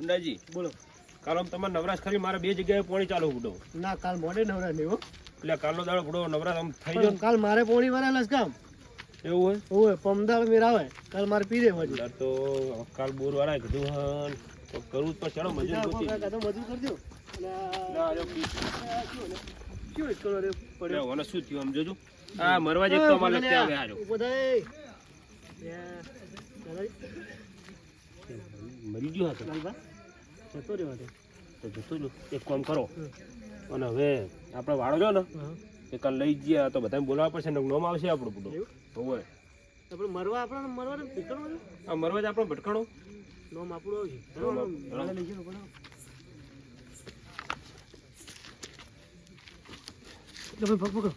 ચુંડાજી બોલો કાલ તમારે નવરાશ ખરી મારે બે જગ્યાએ પોણી ચાલુ ઉડો ના કાલ મોડે નવરા નહીં હો એટલે કાલનો દાડો બુડો નવરાશ આમ થઈ ગયો કાલ મારે પોણી વાળા કામ એવું હોય ઓય પમદાળ મેર આવે કાલ મારે પી દે મજૂર તો કાલ બોર વાળા કીધું હન તો કરવું તો પડશે મજૂર ગોતી મજૂર કરજો ના, જો પી- શું કરો રે પડ્યો ઓને શું થયું આમ જોજો આ મરવા જ તો અમારે આવે. મરી ગયો હતો જતો રહ્યો તો જતો જો એક કામ કરો. અને હવે આપણે વાળો જો ને. એ કાલ લઈ જઈએ તો બધાને બોલાવવા પડશે ને નોમ આવશે આપણું બધું. હોય. આપણે મરવા આપણે આ મરવા જ આપણો ભટકાણો. નોમ આપણું આવશે લઈ પકડો.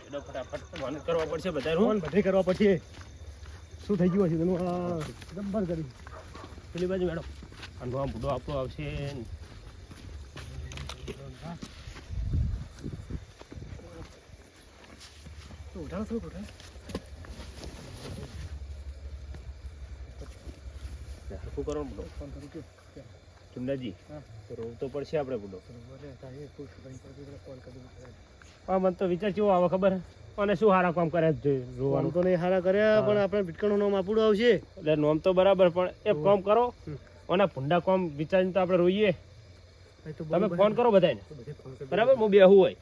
એટલે ફટાફટ કરવા પડશે બધા ફોન ભઠ્ઠી કરવા પડશે. શું થઈ ગયું હશે તેનું? આ જબ્બર કરી. પેલી બાજુ મેડમ આ બુડો આપણો આવશે. ઉઠાડો થોડુંક ઉઠાડો. હરખું કરો બુડો ફોન કરું કે ચુંડાજી રોવ તો પડશે આપણે બુડો ફોન કરી હા મને તો વિચાર કેવો આવે ખબર? અને શું હારા કામ કરે જોવાનું? રોવાનું તો નહીં હારા કર્યા પણ આપણે ભીટકાનું નામ આપણું આવશે એટલે નોમ તો બરાબર પણ હમ. કામ કરો. અને ભૂંડા કામ વિચારીને તો આપણે રોઈએ. તમે ફોન કરો બધાને બરાબર? હું બેહું હોય.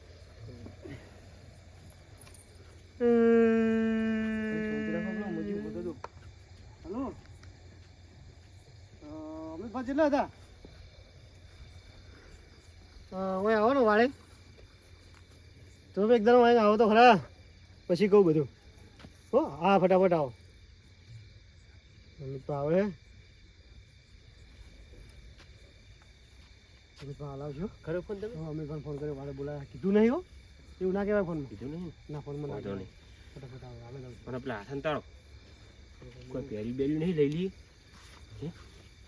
અમિતભાઈ કેટલા હતા? ઓય આવો ને વાળે. તમે એકદમ અહીં આવો તો ખરા. પછી કહું બધું. હો હા ફટાફટ આવો. તો આવે. હે અમિતભાઈ હાલ આવજો. ખરો ફોન તમે? હા અમિતભાઈ ફોન કર્યો. મારે બોલાયા. કીધું નહીં હો. એવું ના કહેવાય ફોનમાં. કીધું નહીં ના. ફોનમાં ના કહેવાય. ફટાફટ આવો. પેલા તાળો કોઈ પેરી બેરી નહીં લઈ લઈએ?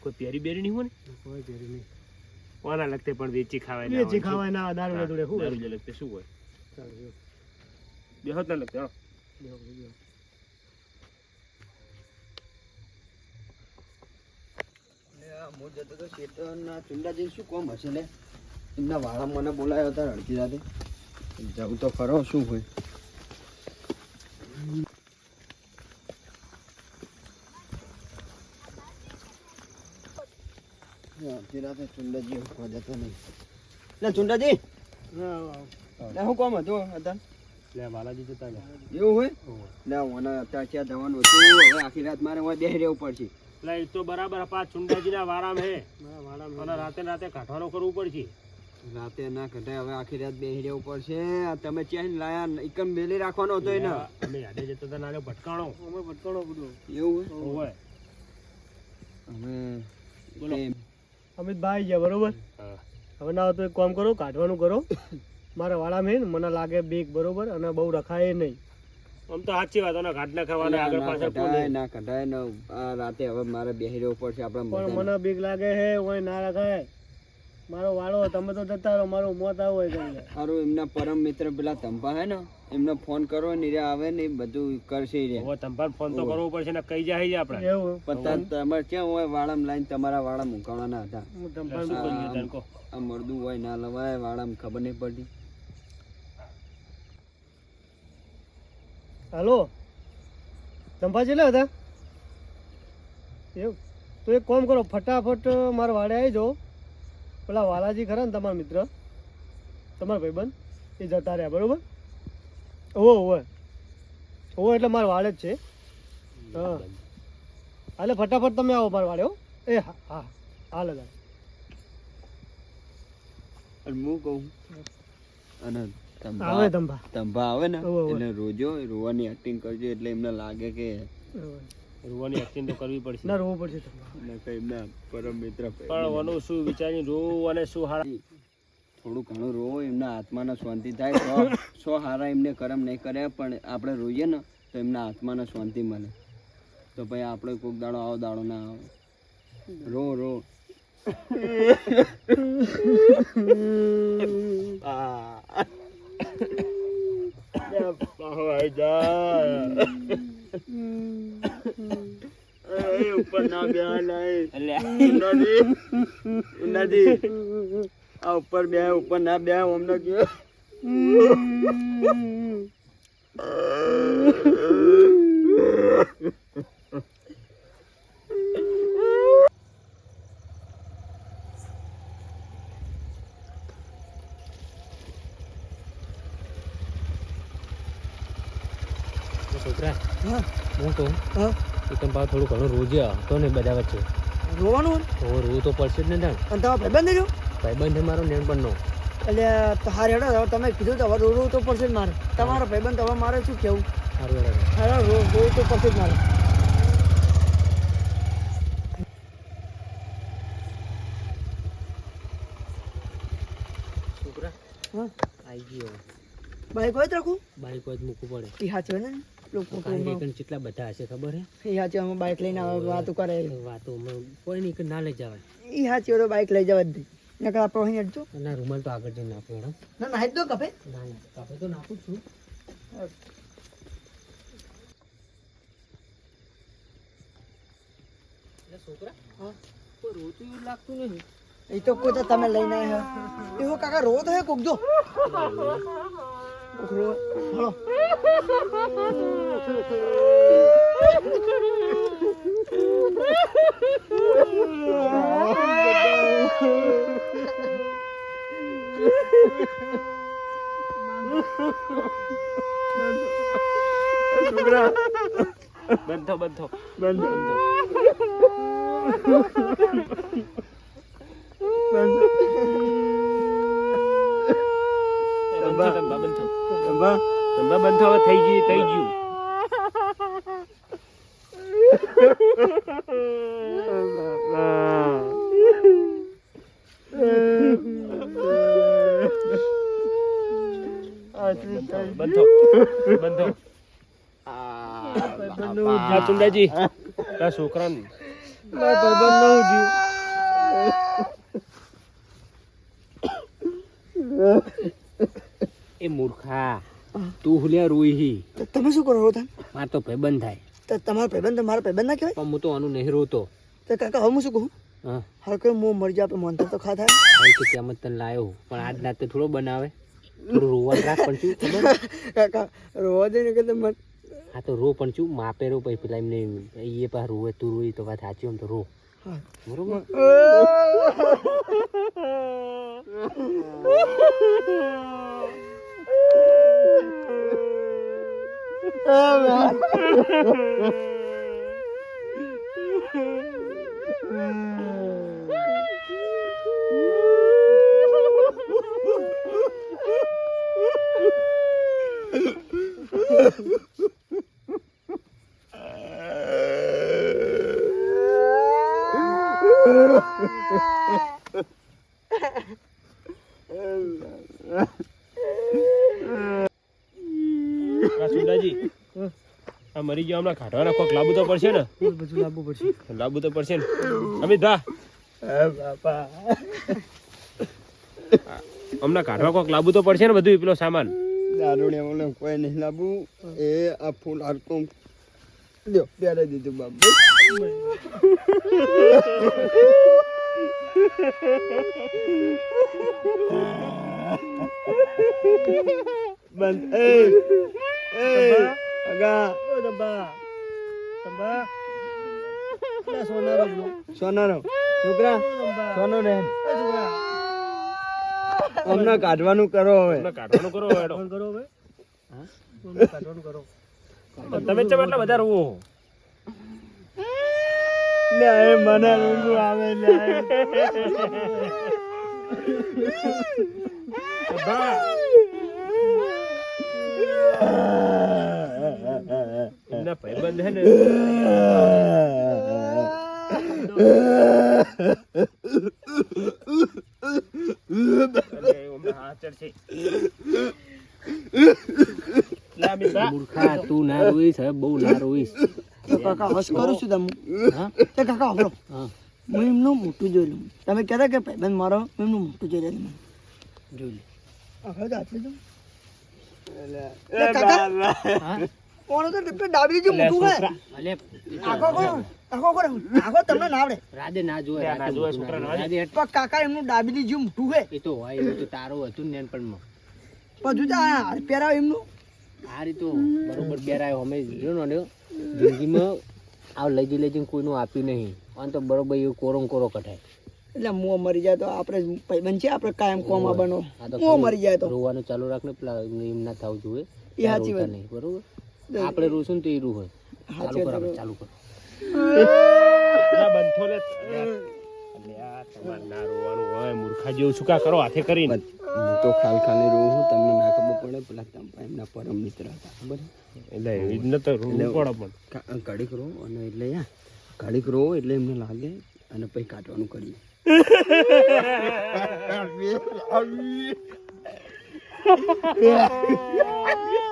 કોઈ પેરી બેરી નહીં હોય ને? કોઈ પહેરી નહીં. કોના લગતે પણ વેચી ખાવાય વેચી ખાવાય ના દારૂ જોડે. શું હોય? દારૂ જે લગતે શું હોય. બેહો જ ના લગતે હાલો. બેહો, બેહો. હું જતો શું કોમ હશે ને એમના વાળા મને બોલાયો હતા હોય અડધી રાતે ચુંડાજી જતો નહીં લે ચુંડાજી હા, આવો, આવો. કોમ હતું અત્યારે લે વાલાજી જતા એવું હોય? હોવે. લે અત્યારે ક્યાં જવાનું હતું? હવે આખી રાત મારે હોય બેસી રહેવું પડશે. એટલે એ તો બરાબર પા ચુંડાજીના વારામ હે. અને રાતે રાતે કાઢવાનું કરવું પડશે. રાતે ના કઢાય હવે આખી રાત બેસી રહેવું પડશે. તમે ચેન લાયા એકમ મેલી રાખવાનો હતો એને. અમે યાદે જતો નાનો ભટકાણો. અમે ભટકાણો બધું. એવું હોય? હોય. બોલો. અમિતભાઈ ગયા બરોબર? હા. હવે ના તો એક કામ કરો કાઢવાનું કરો. મારા વાળામાં ને મને લાગે બેગ બરોબર? અને બહુ રખાય નહીં. આમ તો સાચી વાત અને ઘાટ ના ખાવાના આગળ પાછળ કઢાય, ના કઢાય ને આ રાતે હવે મારે બેસી રહેવું પડશે આપણે પણ મને બીક લાગે હે ઓય ના રખાય. મારો વાળો તમે તો જતા રહો મારું મોત આવું હોય તમને. એમના પરમ મિત્ર પેલા તંપા હે ને એમને ફોન કરો ને રે આવે ને બધું કરશે રે ફોન તો કરવો પડશે ને કઈ જાય આપણે. એવું? પણ તમારે ક્યાં હોય વાળામાં લાઈન? તમારા વાળા મુકાવાના હતા. હું શું? આ મરદું હોય ના લવાય વાળામાં ખબર નહીં પડતી. હાલો. ચંપાજી લે હતા એવું. તો એક કોમ કરો ફટાફટ મારા વાડે આવી જાઓ. પેલા વાલાજી ખરા ને તમારા મિત્ર તમારા ભાઈબંધ એ જતા રહ્યા બરાબર? ઓહો ઓવો ઓવો એટલે મારા વાડે જ છે. હા. હાલે ફટાફટ તમે આવો મારા વાડે હો. એ હા હા. હાલ હું કહું અને તંબા આવે ને. એટલે રોજો રોવાની એક્ટિંગ કરજો એટલે એમને લાગે કે રૂવાની એક્ટિંગ તો કરવી પડશે. ના રોવું પડશે તમારે એમના પરમ મિત્ર પણ ઓનું શું વિચારી રોવું અને શું હારા થોડું ઘણું રોવો એમના આત્માને શાંતિ થાય. સો સો હારા એમને કરમ નહીં કર્યા પણ આપણે રોઈએ ને તો એમના આત્માને શાંતિ મળે. તો ભાઈ આપણે કોઈક દાડો આવો દાડો ના આવે. રો રો. આ. ઉપર ના બે નથી નથી આ ઉપર બે ઉપર ના બે અમને કયો છોકરા હા. હું કહું એ તમે પાછું થોડું ઘણું રોજે હતો ને બધા વચ્ચે. રોવાનું? તો રોવું તો પડશે જ ને તાણ અને તમારો ભાઈબંધ જો ભાઈબંધ મારો નેનપણનો એટલે તો હારે હેડો હવે તમે કીધું તો હવે રોવું તો પડશે જ મારે. તમારો ભાઈબંધ હવે મારે શું કેવું સારું હેડો. હા રો- રોવું તો પડશે જ મારે. છોકરા હા. આવી ગયો. બાઈક હોય જ રાખું? બાઈક જ મૂકવું પડે. એ સાચી હોય ને? લોકો કેટલા બધા હશે ખબર હે? એ હાચી અમે બાઇક લઈને આવે વાતો કરે વાતો કોઈ નહીં ના લઈ જવાય. એ હાચી તો બાઈક લઈ જવા દે. નકર આપણે અહીં અડજો ના રૂમાલ તો આગળ જઈને આપો હેડો. ના ના હેડ દો કપે. ના ના કપે તો નાખું છું. છોકરા હા કોઈ રોતું એવું લાગતું નહીં. એ તો કોઈ તમે લઈને આવ્યા. એવો કાકા રો તો હે કોક જો. કોક રો હળો બંધો બંધો બંધ બંધો બંધો હવે થઈ ગયું થઈ ગયું. બંધો બંધો આ ચુંડાજી. આ છોકરાને. એ મૂર્ખા. તું હુલ્યા રોઈ હી. તો તમે શું કરો રો તમે? માર તો ભાઈબંધ થાય. તો તમારો ભાઈબંધ તો મારો ભાઈબંધ ના કહેવાય? પણ હું તો આનું નહીં રોતો તો કાકા હવે હું શું કહું? હા. હવે હું મરજી આપણે મોનતા તો ખાતા હવે કે તેમ તને લાયો પણ આજ રાતે થોડો બનાવે. થોડું રોવા રાખ પણ શું ખબર? કાકા રોવા દે ને કે તમે હા તો રો પણ શું માપે રો પછી પેલા એમને એ પા રોવે તું રોઈ તો વાત સાચી આમ તો રો. બરોબર? આ સુંદાજી આ મરી ગયો હમણાં કાઢવાના કોક લાબુ તો પડશે ને? બધું લાબુ પડશે. લાબુ તો પડશે ને? અમિત ભા. હમણાં કાઢવા કોક લાબુ તો પડશે ને બધું પેલો સામાન? દારૂડિયા મને કોઈ નહીં લાબુ. એ આ ફૂલ હારતું લ્યો પ્યારે દીધું બાબુ બંધ. એ એ. અગા. ઓ દંબા લે સોનારો સોનારો છોકરા સોનો રે છોકરા. અમને કાઢવાનું કરો હવે. હમણાં કાઢવાનું કરો હેડો. ફોન કરો હવે. હા? કાઢવાનું કરો. તમે ચમ એટલા બધા રોવો લે એ મને આવે લે. એમના ભાઈબંધ હે ને. મૂર્ખા તું ના રોઈશ હવે બહુ ના રોઈશ. તો કાકા હસ કરું છું તમે? હા? કાકા હબળો હા. એમનું મોટું જોયેલું તમે કહેતા કે ભાઈબંધ મારો હું એમનું મોટું જોઈ જોઈ લે. હવે તો આટલું કાકા. કોણ તો પેલું ડાબી જે મોટું હે? અલે આખો કોણ? આખો કોણ? આખો તમને ના આવડે. રાધે ના જોવે ના રાધે છોકરા ના ના રાધે હેઠ. પણ કાકા એમનું ડાબલી જેવું મોટું હે? એ તો હોય એવું તો તારું હતું ને નાનપણમાં. પણ જોજે આ પહેરાવ એમનું. આ રીતો બરોબર બેરાયો અમે જોયો ને જિંદગીમાં આ લઈ લઈ જઈને કોઈનું આપ્યું નહીં. આમ તો બરોબર એવું કોરો કોરો કઢાય. એટલે મો મરી જાય તો આપણે ભાઈબંધ છે આપણે કાયમ કોમ બનો મું મરી જાય તો. રોવાનું ચાલુ રાખ ને પેલા એમ ના થવું જોઈએ. એ સાચી વાત. નહીં બરોબર? આપણે રોશું ને તો એ રૂ હોય ચાલુ કરો આપણે, ચાલુ કરો. બંધો લે. તમારે ના રોવાનું હોય મૂર્ખા જેવું શું કા કરો હાથે કરીને? હું તો ખાલ ખાલી છું તમને ના ખબર પડે પેલા તંપા એમના પરમ મિત્ર હતા ખબર એટલે એવી જ નતો રોવું પડે પણ. ઘડીક રહો અને એટલે યા ઘડીક રો એટલે એમને લાગે અને પછી કાઢવાનું કરીએ.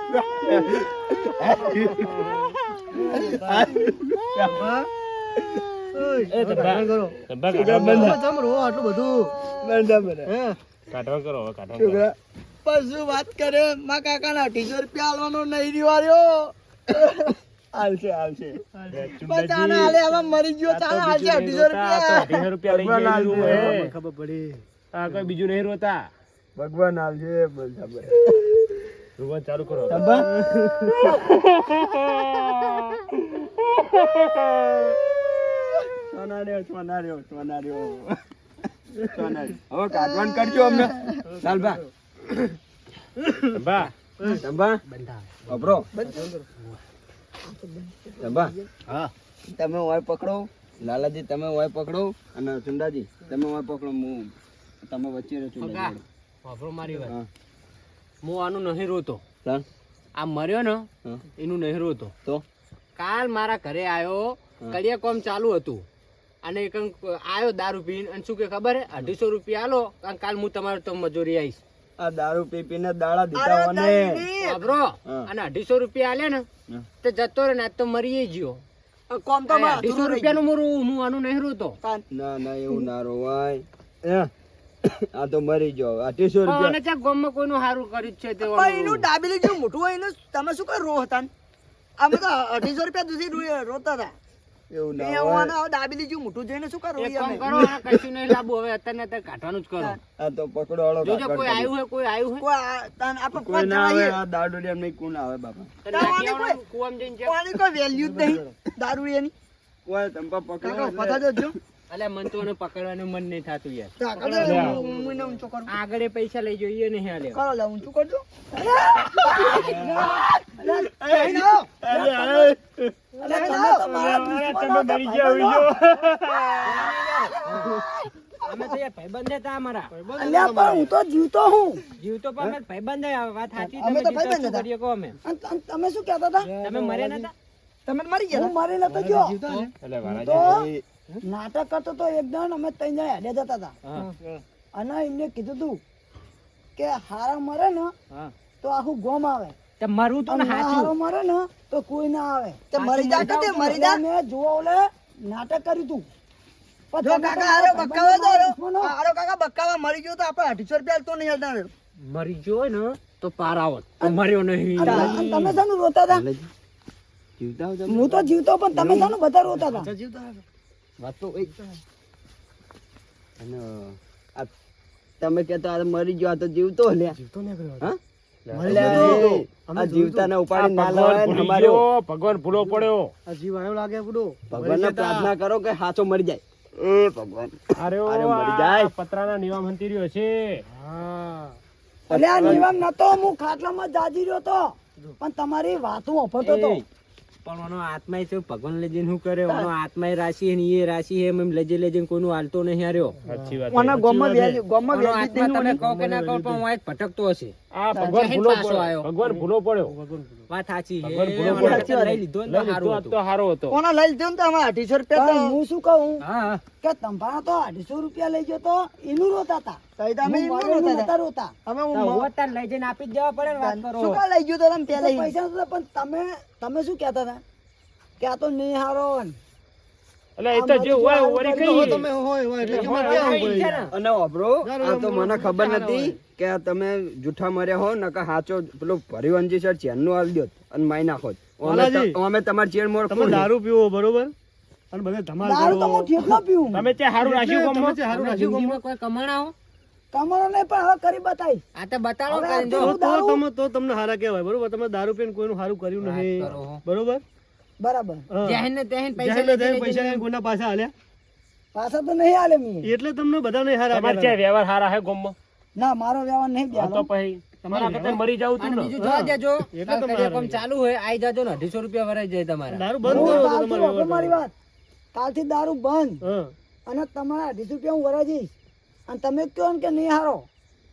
નહીં દિવાળ્યો આવશે મરી ગયો ચાને બીજું નહીં રોતા ભગવાન આવશે બધા રોવાનું ચાલુ કરો. સોના રહ્યો સોના રહ્યો સોના રહ્યો સોના રહ્યો. હવે કાઢવાનું કરજો અમને. ચાલ બા. બા. અબરો ચંબા હા. તમે વાય પકડો. લાલાજી તમે વાય પકડો. અને ચુંડાજી તમે વાય પકડો. હું તમે વચ્ચે રહો પગા મારી વાત. હા આનું નહીં રોતો આ મર્યો ને એનું નહીં રોતો તો? કાલ મારા ઘરે આવ્યો. કડિયા કોમ ચાલુ હતું. અને એક આવ્યો દારૂ પીને અને શું કે ખબર? હે અઢીસો રૂપિયા આલો કારણ કાલ હું તમારે તો મજૂરી આવીશ. આ દારૂ પી પીને દાડા દીધા મને. વાપરો. અને અઢીસો રૂપિયા આલે ને. તો જતો રહે ને આજ તો મરી ગયો. કોમ તો અઢીસો રૂપિયાનું રોવું, હું આનું નહીં રોતો ના ના એવું ના રોવાય. હે? આ તો મરી ગયો. અઢીસો રૂપિયા. અને ત્યાં ગોમમાં કોઈનું સારું કર્યું છે તે એનું ડાબેલી જેવું મોટું હોય એનું તમે શું કરો રો હતા? અમે તો અઢીસો રૂપિયા દૂધી રોતા હતા. એવું ના હોય. ડાબેલી જેવું મોટું જોઈને શું કરો? કામ કરો કશું નહીં લાવવું હવે અત્યારે અત્યારે કાઢવાનું જ કરો. આ તો પકડો હળો જોજો કોઈ આવ્યું હોય કોઈ આવ્યું હોય. કોઈ આપણે કોઈ ના આવે આ દારૂડિયા નહીં કોણ આવે બાપા. કોઈ- કોઈ વેલ્યુ જ નહીં દારૂડિયાની. કોઈ તંપા પકડો પતા દેજો અલ્યા મન તો એને પકડવાનું મન નહીં થતું યાર. કાકા હું- હું ઊંચો કરું. આગળ એ પૈસા લઈ જોઈએ નહીં હાલે કરો લે ઊંચું કરજો લઈને આવો. લઈને આવો. તમે મરી ગયા હોય અમે તો યાર ભાઈબંધ હતા અમારા. અલ્યા પણ હું તો જીવતો હું. જીવ પણ અમે ભાઈબંધ. વાત સાચી. તમે તો જીવતા ભાઈબંધ હતા. કરીએ અમે? તમે શું કહેતા હતા? તમે મર્યા નતા? તમે મરી ગયા હું મરી નતો ગયો. એટલે વાલા તો નાટક કરતો તો એકદમ અમે ત્રણ જણા હેડે જતા હતા. અને એમને કીધું તું કે હારા મરે ને તો આખું ગોમ આવે. મરવું તો હારો મરે ને તો કોઈ ના આવે. મરી જા કે મરી જા મેં જોવા ઓલે નાટક કર્યું તું. જો કાકા હારો બકાવા દો હારો. કાકા બકાવા મરી ગયો તો આપણે અઢીસો રૂપિયા તો નહીં હલતા મરી ગયો હોય ને તો પાર આવત મર્યો નહીં. તમે શાનું રોતા હતા? જીવતા હું તો જીવતો પણ તમે શાનું બધા રોતા હતા. વાત તો અને આ તમે કહેતા આ મરી ગયો આ તો જીવતો હા? અલ્યા, જીવતાને ઉપાડી ના અમારે. ભગવાન ભૂલો પડ્યો. જીવ આવ્યો લાગે બુડો. ભગવાનને પ્રાર્થના કરો કે સાચો મરી જાય. એ ભગવાન. અરે મરી આ જાય. પતરાના નિયમ હંતી રહ્યો છે. અલે આ નિવામ નતો હું ખાટલામાં જાજી રહ્યો તો. પણ તમારી વાતો અફતો તો. પણ ઓનો આત્મા છે ભગવાન લઈ જઈને શું કરે? ઓનો આત્મા રાશિ હે એ રાશિ હે એમ લઈ જઈ લઈ જઈને કોઈનું હાલતો નહીં હાર્યો. સાચી વાત ઓના વેલ્યુ આત્મા તમે કહો કે ના કહો પણ હું ભટકતો હશે. આ ભગવાન ભૂલો પડ્યો. ભગવાન ભૂલો પડ્યો. વાત સાચી છે. ભગવાન ભૂલો પડ્યો. લઈ લીધો ને તો આ હતું. હારો હતો. કોના લઈ લીધો ને તમે અઢીસો રૂપિયા હું શું કહું. કે તંબાના તો અઢીસો રૂપિયા લઈ ગયો તો એનું રોતા હતા તમે રોતા રોતા. અમે તો હોત લઈ જઈને આપી દેવા પડે ને વાત કરો. શું કા લઈ ગયો તો તમે પેલા પૈસા નતા પણ તમે તમે શું કહેતા હતા કે આ તો નિહારો એટલે એ તો જે હોય વળી તો તમે હોય હોય એટલે તમારે પડે અને વાપરો ના, ના, આ તો મને ખબર નથી કે તમે જૂઠા મર્યા હો નકા હાચો પેલો ભર્યું સર ચેનનું આલ દ્યો અને માઈ નાખો અમે વાલાજી, ચેન મોર તમે દારૂ પીવો બરોબર? અને બધે ધમાલ દારૂ તો હું ઠેકનો પીવું. તમે ત્યાં સારું રાખ્યું તમે ગામમાં? હારું રાખ્યું જિંદગીમાં કોઈ કમાણા પણ હવે કરી બતાવીશ. આ તો બતાડો તો તો તમે તો તમને હારા કહેવાય બરોબર? તમે દારૂ પીને કોઈનું હારું કર્યું નહીં. બરોબર? બરાબર. જેહન ને તેહન પૈસા જાહેરને તહેન પૈસા લઈને કોઈના પાછા હાલ્યા પાછા તો નહીં આલે મી. એટલે તમને બધાને હારા તમારે છે વ્યવહાર હારા હે ગોમ ના મારો વ્યવહાર નહીં હા તો પછી તમારા કતે મરી જાવ તું ને. બીજું જોવા દેજો એટલે કાલ તમે ચાલુ હોય આઈ જાજો ને 250 રૂપિયા ભરાઈ જાય તમારા. દારૂ બંધ કરો તમારો તમારે મારી વાત. કાલથી દારૂ બંધ. અને તમારા 250 રૂપિયા હું વરાઈ જઈશ અને તમે કહો ને કે નહીં હારો.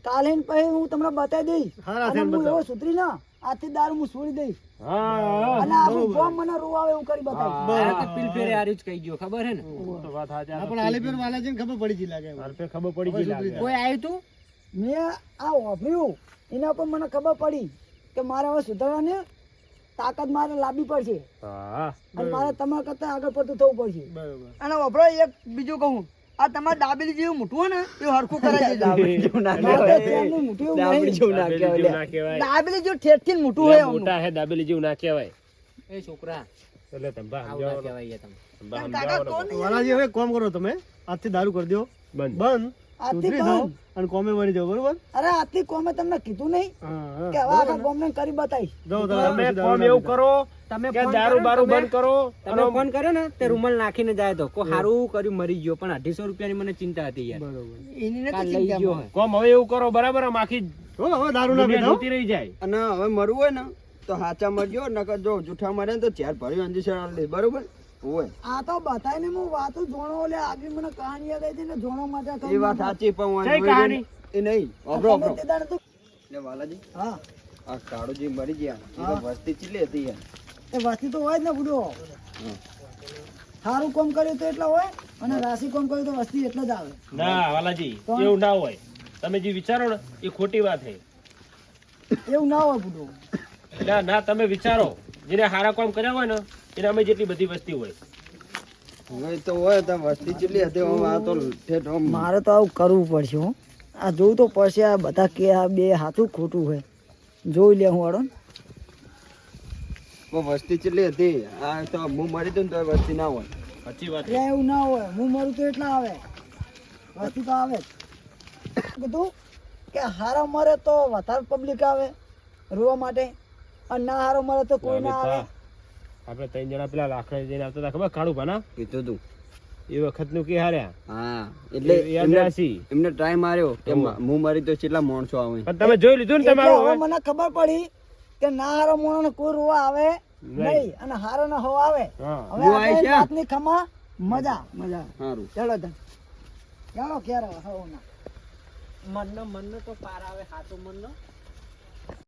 કાલે પછી હું તમને બતાવી દઈશ. હારા અને હું એવો સુધરી ના. આજથી દારૂ હું છોડી દઈશ. હા. હા. અને આપણું ગોમ મને રોવાવે એવું કરી બતાવીશ આ ફેરે હારું જ કહી ગયો ખબર હે ને? તો વાત સાચી. આ હા, તો પણ આલીપેર વાલાજીને ખબર પડી ગઈ લાગે મારે ખબર પડી ગઈ લાગે. કોઈ આવ્યું તું? મેં આ વાપર્યું. એના પર મને ખબર પડી કે મારે હવે સુધારવાની તાકાત મારે લાવવી પડશે. અને મારે તમારા કરતા આગળ પડતું થવું પડશે. બરોબર. અને વપરાય એક બીજું કહું. આ તમારે દાબેલી જેવું મોટું હોય ને એ હરખું કરે છે દાબેલી. જેવું ના કહેવાય. દાબેલી જેવું ના થી જેવું જેવું મોટું હોય મોટા હે દાબેલી જેવું ના કહેવાય. એ છોકરા. એટલે તંબા સમજાવો કહેવાય તમે? વાલાજી હવે કોમ કરો તમે. આજથી દારૂ કરી દો. બંધ. બંધ. આજથી સુધરી જાઓ અને કોમે વળી જાઓ બરોબર? અરે આજથી કોમે તમને કીધું નહીં કે હવે આખા કોમને કરી બતાવી તમે તમે કોમ એવું કરો તમે કે દારૂ બારૂ બંધ કરો તમે ફોન કર્યો ને તે રૂમાલ નાખીને જાય તો. કો હારું કર્યું મરી ગયો. પણ અઢીસો રૂપિયાની મને ચિંતા હતી યાર. બરોબર. એની નથી ચિંતા. કોમ હવે એવું કરો બરાબર? આમ આખી હો, હવે દારૂ ના પીધો રહી જાય. અને હવે મરવું હોય ને તો હાચા મરજો નકર જો જૂઠા મરે તો ચાર ભર્યું અંજીસર આલ બરોબર? હોય. આ તો બતાવીને હું વાતો જોણો ઓલે આગળ મને કહાની યાદ આવી ને જોણો માટે એ વાત સાચી પણ હું કહાની? એ નહીં. દાડે તો- લે વાલાજી. હા. આ કાળુજી મરી ગયા. એ વસ્તી ચીલી હતી યાર. એ વસ્તી તો હોય જ ને બુડો સારું કોમ કર્યું તો એટલા હોય અને રાશિ કોમ કર્યું તો વસ્તી એટલે જ આવે. ના વાલાજી એવું ના હોય. તમે જે વિચારો ને એ ખોટી વાત છે. એવું ના હોય બુડો ના ના તમે વિચારો. જેને સારા કામ કર્યા હોય ને એને અમે જેટલી બધી વસ્તી હોય. હવે તો હોય તો વસ્તી જેટલી હતી આ તો ઠેઠ મારે તો આવું કરવું પડશે હો. આ જોવું તો પડશે આ બધા કે આ બે હાથું ખોટું હોય જોઈ લે હું વાળો પણ વસ્તી ચીલી હતી આ તો હું મરી દઉં તો વસ્તી ના હોય. પછી વાત એવું ના હોય. હું મરું તો એટલા આવે. વસ્તી તો આવે કીધું કે હારો મરે તો વધારે પબ્લિક આવે રોવા માટે. અને ના હારો મરે તો કોઈ ના આવે. આપણે ત્રણ જણા પેલા લાકડા જઈને આવતા હતા ખબર? કાળું ભાના? કીધું તું. એ વખતનું કે હાર્યા? હા એટલે એમને ટ્રાય માર્યો કે હું? મરી તો કેટલા માણસો આવે. પણ તમે જોઈ લીધું ને તમારું? મને ખબર પડી કે ના હારો મોણો કોઈ રોવા આવે નહીં અને હારો ના હો આવે. હવે આપણે રાતની ખમા મજા. મજા. સારું ચાલો તન. ચાલો ક્યારે હો ના. મનનો મનનો તો પાર આવે હાથો મનનો.